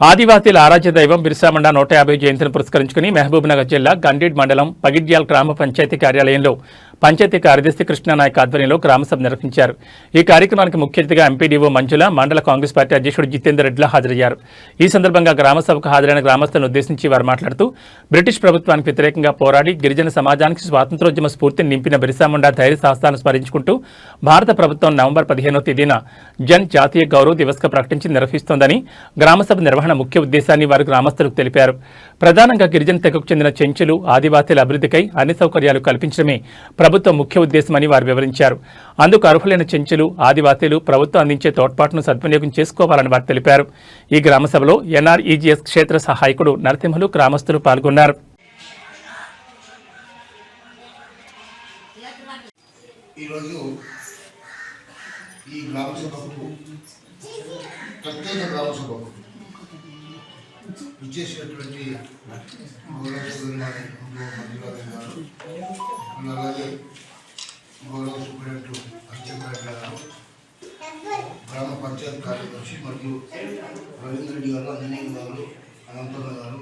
ఆదివాసీల ఆరాధ్య దైవం బిర్సామండ నూట యాభై జయంతిని పురస్కరించుకుని మహబూబ్నగర్ జిల్లా గండీడ్ మండలం పగిడ్యాల్ గ్రామ పంచాయతీ కార్యాలయంలో పంచాయతీ కార్యదర్శి కృష్ణానాయక్ ఆధ్వర్యంలో గ్రామసభ నిర్వహించారు. ఈ కార్యక్రమానికి ముఖ్య అతిథిగా ఎంపీడీఓ మంజుల మండల కాంగ్రెస్ పార్టీ అధ్యక్షుడు జితేందర్ రెడ్డిలా హాజరయ్యారు. ఈ సందర్భంగా గ్రామసభకు హాజరైన గ్రామస్తులను ఉద్దేశించి వారు మాట్లాడుతూ బ్రిటిష్ ప్రభుత్వానికి వ్యతిరేకంగా పోరాడి గిరిజన సమాజానికి స్వాతంత్రోద్యమ స్ఫూర్తిని నింపిన బిర్సాముండా ధైర్య సాహసాలను స్మరించుకుంటూ భారత ప్రభుత్వం నవంబర్ పదిహేనో తేదీన జన్ జాతీయ గౌరవ దివస్గా ప్రకటించి నిర్వహిస్తోందని గ్రామసభ నిర్వహణ ముఖ్య ఉద్దేశాన్ని వారు గ్రామస్తులకు తెలిపారు. ప్రధానంగా గిరిజన తెగకు చెందిన చెంచులు ఆదివాసీల అభివృద్ధికై అన్ని సౌకర్యాలు కల్పించడమే ప్రభుత్వం ముఖ్య ఉద్దేశమని వారు వివరించారు. అందుకు అర్హులైన చెంచులు ఆదివాసీలు ప్రభుత్వం అందించే తోడ్పాటును సద్వినియోగం చేసుకోవాలని వారు తెలిపారు. ఈ గ్రామసభలో ఎన్ఆర్ఈజీఎస్ క్షేత్ర సహాయకుడు నరసింహులు గ్రామస్తులు పాల్గొన్నారు. ఈరోజు ఈ గ్రామ సభకు ప్రత్యేక గ్రామ సభకు గౌరవ గారు అలాగే గౌరవ సూపరింటెండెంట్ అశ్చంద్ర గారు గ్రామ పంచాయత్ కార్యదర్శి మరియు రవీంద్ర రెడ్డి గారు అంజనేయ గారు అనంతమ్మ గారు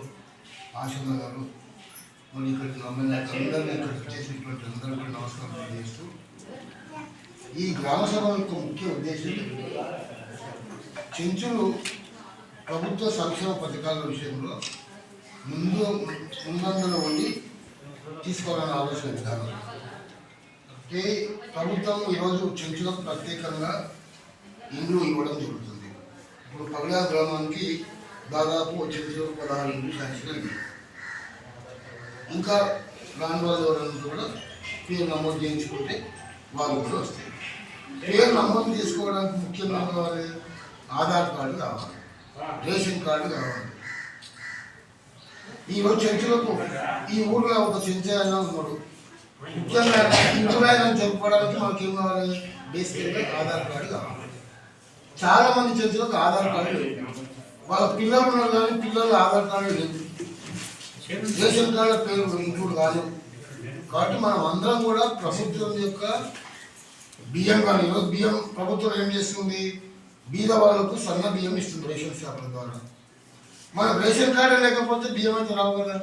ఆశమ్మ గారు మరియు ఇక్కడికి నమ్మిన అందరినీ ఇక్కడికి చేసినటువంటి అందరికీ నమస్కారం తెలియజేస్తూ ఈ గ్రామ సభ యొక్క ముఖ్య ఉద్దేశం చెంచులు ప్రభుత్వ సంక్షేమ పథకాల విషయంలో ముందు ముందంజలో ఉండి తీసుకోవాలనే ఆలోచన విధానం ప్రభుత్వం ఈరోజు చెంచులకు ప్రత్యేకంగా ఇండ్లు ఇవ్వడం జరుగుతుంది. ఇప్పుడు పగలా గ్రామానికి దాదాపు చెంచులు పదహారు ఇండ్లు శాంక్షన్ ఇంకా రాని వాళ్ళు ఎవరైనా కూడా పేరు నమోదు చేయించుకుంటే వాళ్ళు కూడా వస్తాయి పేరు నమోదు చేసుకోవడానికి ముఖ్యంగా ఆధార్ కార్డు కావాలి. రేషన్ కార్డు కావాలి. ఈరోజు చర్చలకు ఈ ఊర్లో ఒక చర్చ అయినా ఉన్నాడు. ముఖ్యంగా ఇంచులైన చెప్పుకోవడానికి మనకి ఏం కావాలి బేసిక్గా ఆధార్ కార్డు కావాలి. చాలా మంది చర్చలకు ఆధార్ కార్డు లేదు. వాళ్ళ పిల్లలు ఉన్నారు కానీ పిల్లలు ఆధార్ కార్డు లేదు. రేషన్ కార్డు పేరు ఇంక్లూడ్ కాదు కాబట్టి మనం అందరం కూడా ప్రభుత్వం యొక్క బియ్యం కానీ ఈరోజు బియ్యం ప్రభుత్వం ఏం చేస్తుంది? బీద వాళ్ళకు సన్న బియ్యం ఇస్తుంది రేషన్ షాపుల ద్వారా. మన రేషన్ కార్డు లేకపోతే బియ్యం అయితే రావు కదా.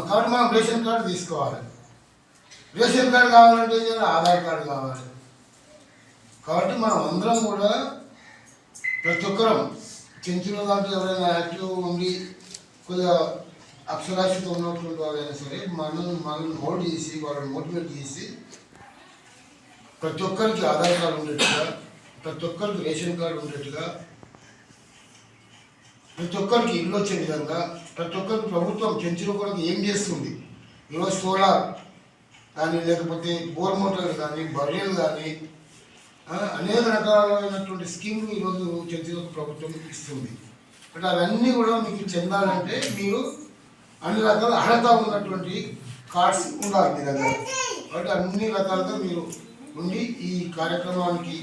కాబట్టి మనం రేషన్ కార్డు తీసుకోవాలి. రేషన్ కార్డు కావాలంటే ఏం చేయాలి? ఆధార్ కార్డు కావాలి. కాబట్టి మనం అందరం కూడా ప్రతి ఒక్కరం చెంచుల దాంట్లో ఎవరైనా యాక్టివ్ ఉండి కొద్దిగా అక్షరాస్యత ఉన్నటువంటి వాళ్ళైనా సరే మనం మనల్ని మోడ్ చేసి వాళ్ళని మోటివేట్ చేసి ప్రతి ఒక్కరికి ఆధార్ కార్డు ఉండేట్టుగా ప్రతి ఒక్కరికి రేషన్ కార్డు ఉండేట్టుగా ప్రతి ఒక్కరికి ఇల్లు వచ్చే విధంగా ప్రతి ఒక్కరికి ప్రభుత్వం చెంచుల కొరకు ఏం చేస్తుంది? ఈరోజు సోలార్ కానీ లేకపోతే బోర్ మోటార్లు కానీ బర్రెలు కానీ అనేక రకాలైనటువంటి స్కీమ్లు ఈరోజు చెంచులకు ప్రభుత్వం ఇస్తుంది. అంటే అవన్నీ కూడా మీకు చెందాలంటే మీరు అన్ని రకాల అర్హత ఉన్నటువంటి కార్డ్స్ ఉండాలి మీ దగ్గర. కాబట్టి అన్ని రకాలుగా మీరు ఉండి ఈ కార్యక్రమానికి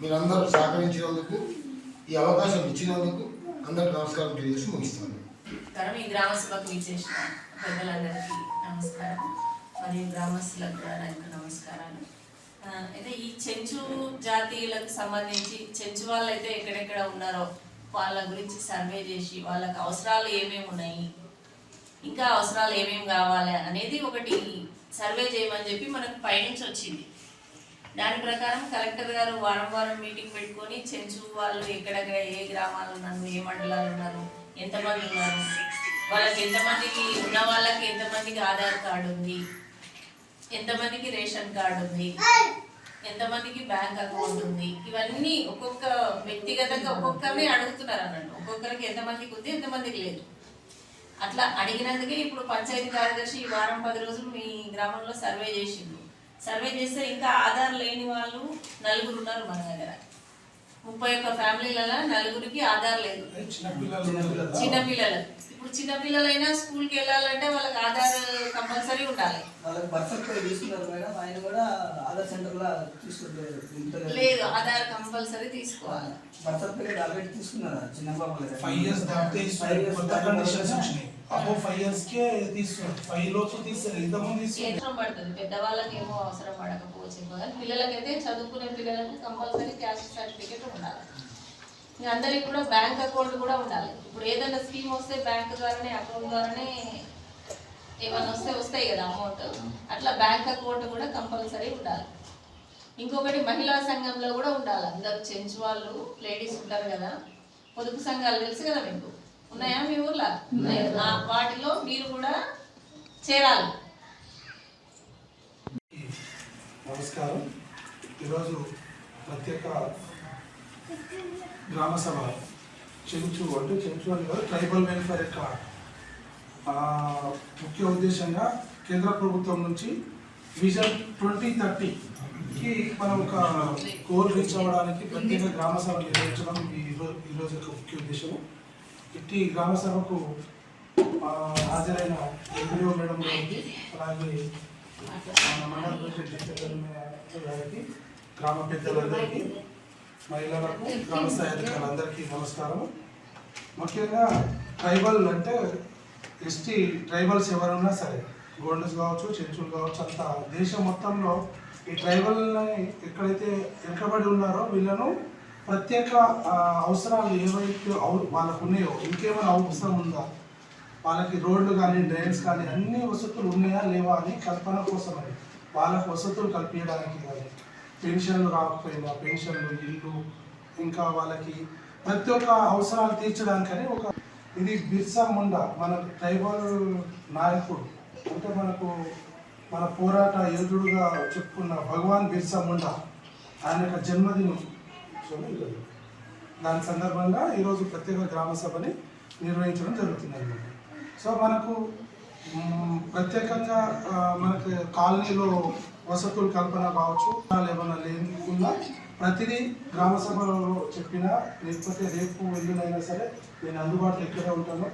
మీరందరూ సహకరించినందుకు ఈ అవకాశం ఇచ్చినందుకు అందరికి నమస్కారం తెలియజేసి ముగిస్తాను. నమస్కారం. ఈ గ్రామ సభకు విచ్చేసిన పెద్దలందరికీ నమస్కారం. మరియు గ్రామస్తులకు కూడా నమస్కారాలు. అయితే ఈ చెంచు జాతీయులకు సంబంధించి చెంచు వాళ్ళు అయితే ఎక్కడెక్కడ ఉన్నారో వాళ్ళ గురించి సర్వే చేసి వాళ్ళకి అవసరాలు ఏమేమి ఉన్నాయి ఇంకా అవసరాలు ఏమేమి కావాలి అనేది ఒకటి సర్వే చేయమని చెప్పి మనకు పైనుంచి వచ్చింది. దాని ప్రకారం కలెక్టర్ గారు వారం వారం మీటింగ్ పెట్టుకొని చెంచు వాళ్ళు ఎక్కడెక్కడ ఏ గ్రామాలు ఉన్నారు ఏ మండలాలు ఉన్నారు ఎంతమంది ఉన్నారు వాళ్ళకి ఎంతమందికి ఉన్న వాళ్ళకి ఎంతమందికి ఆధార్ కార్డు ఉంది ఎంతమందికి రేషన్ కార్డు ఉంది ఎంతమందికి బ్యాంక్ అకౌంట్ ఉంది ఇవన్నీ ఒక్కొక్క వ్యక్తిగతంగా ఒక్కొక్కరిని అడుగుతున్నారు అన్నట్టు. ఒక్కొక్కరికి ఎంతమందికి ఉంది ఎంతమందికి లేదు. అట్లా అడిగినందుకే ఇప్పుడు పంచాయతీ కార్యదర్శి ఈ వారం పది రోజులు మీ గ్రామంలో సర్వే చేసింది సర్వే చేస్తే ఇంకా ఆధార్ లేని నలుగురు ఉన్నారు మన దగ్గర. ముప్పై ఒక్క ఫ్యామిలీలలో నలుగురికి ఆధార్ లేదు. చిన్నపిల్లలు ఇప్పుడు చిన్నపిల్లలైనా స్కూల్కి వెళ్ళాలంటే వాళ్ళకి ఆధార్ కంపల్సరీ ఉండాలి. లేదు ఆధార్ కంపల్సరీ తీసుకోవాలి. అబో ఫైవ్ ఇయర్స్ కే తీసుకోండి ఫైవ్ లోపు తీస్తారు ఇంతకుముందు తీసుకోండి అవసరం పడుతుంది. పెద్దవాళ్ళకి ఏమో అవసరం పడకపోవచ్చు. కానీ పిల్లలకైతే చదువుకునే పిల్లలకు కంపల్సరీ క్యాస్ట్ సర్టిఫికేట్ ఉండాలి. ఇంకా అందరికి కూడా బ్యాంక్ అకౌంట్ కూడా ఉండాలి. ఇప్పుడు ఏదైనా స్కీమ్ వస్తే బ్యాంక్ ద్వారానే అకౌంట్ ద్వారానే ఏమైనా వస్తే వస్తాయి కదా అమౌంట్ అట్లా బ్యాంక్ అకౌంట్ కూడా కంపల్సరీ ఉండాలి. ఇంకొకటి మహిళా సంఘంలో కూడా ఉండాలి. అందరు చెంచు వాళ్ళు లేడీస్ ఉంటారు కదా. పొదుపు సంఘాలు తెలుసు కదా మీకు? ఉన్నాయా మీ ఊర్లో? వాటిలో మీరు కూడా చేరాలి. నమస్కారం. ఈరోజు ప్రత్యేక గ్రామ సభ. చెంచు అంటే చెంచు అని కాదు ట్రైబల్ వెల్ఫేర్ యొక్క ముఖ్య ఉద్దేశంగా కేంద్ర ప్రభుత్వం నుంచి విజన్ ట్వంటీ థర్టీకి మనం ఒక గోల్ రీచ్ అవ్వడానికి ప్రత్యేక గ్రామ సభ నిర్వహించడం ఈ ఈరోజు యొక్క ముఖ్య ఉద్దేశం ఇట్టి గ్రామ సభకు హాజరైన ఎంపీఓ మేడం గారికి అలాగే మన మండల గారికి గ్రామ పెద్దలందరికీ మహిళలకు గ్రామ స్థాయి నమస్కారం ముఖ్యంగా ట్రైబల్ అంటే ఎస్టీ ట్రైబల్స్ ఎవరున్నా సరే గోండస్ కావచ్చు చెంచులు కావచ్చు అంతా దేశం మొత్తంలో ఈ ట్రైబల్ని ఎక్కడైతే వెనుకబడి ఉన్నారో వీళ్ళను ప్రత్యేక అవసరాలు ఏవైతే వాళ్ళకు ఉన్నాయో ఇంకేమైనా అవసరం ఉందా? వాళ్ళకి రోడ్లు కానీ డ్రైన్స్ కానీ అన్ని వసతులు ఉన్నాయా లేవా అని కల్పన కోసం అని వాళ్ళకు వసతులు కల్పించడానికి కానీ పెన్షన్లు రాకపోయినా పెన్షన్లు ఇల్లు ఇంకా వాళ్ళకి ప్రతి ఒక్క అవసరాలు తీర్చడానికని ఒక ఇది బిర్సా ముండా మన ట్రైబల్ నాయకుడు. అంటే మనకు మన పోరాట యోధుడుగా చెప్పుకున్న భగవాన్ బిర్సా ముండా. ఆయన యొక్క జన్మదినం. దాని సందర్భంగా ఈరోజు ప్రత్యేక గ్రామ సభని నిర్వహించడం జరుగుతుంది అన్నమాట సో మనకు ప్రత్యేకంగా మనకి కాలనీలో వసతులు కల్పన కావచ్చు ఏమన్నా లేకుండా ప్రతిదీ గ్రామ సభలో చెప్పినా లేకపోతే రేపు ఎల్లునైనా సరే నేను అందుబాటులో ఎక్కడ ఉంటాను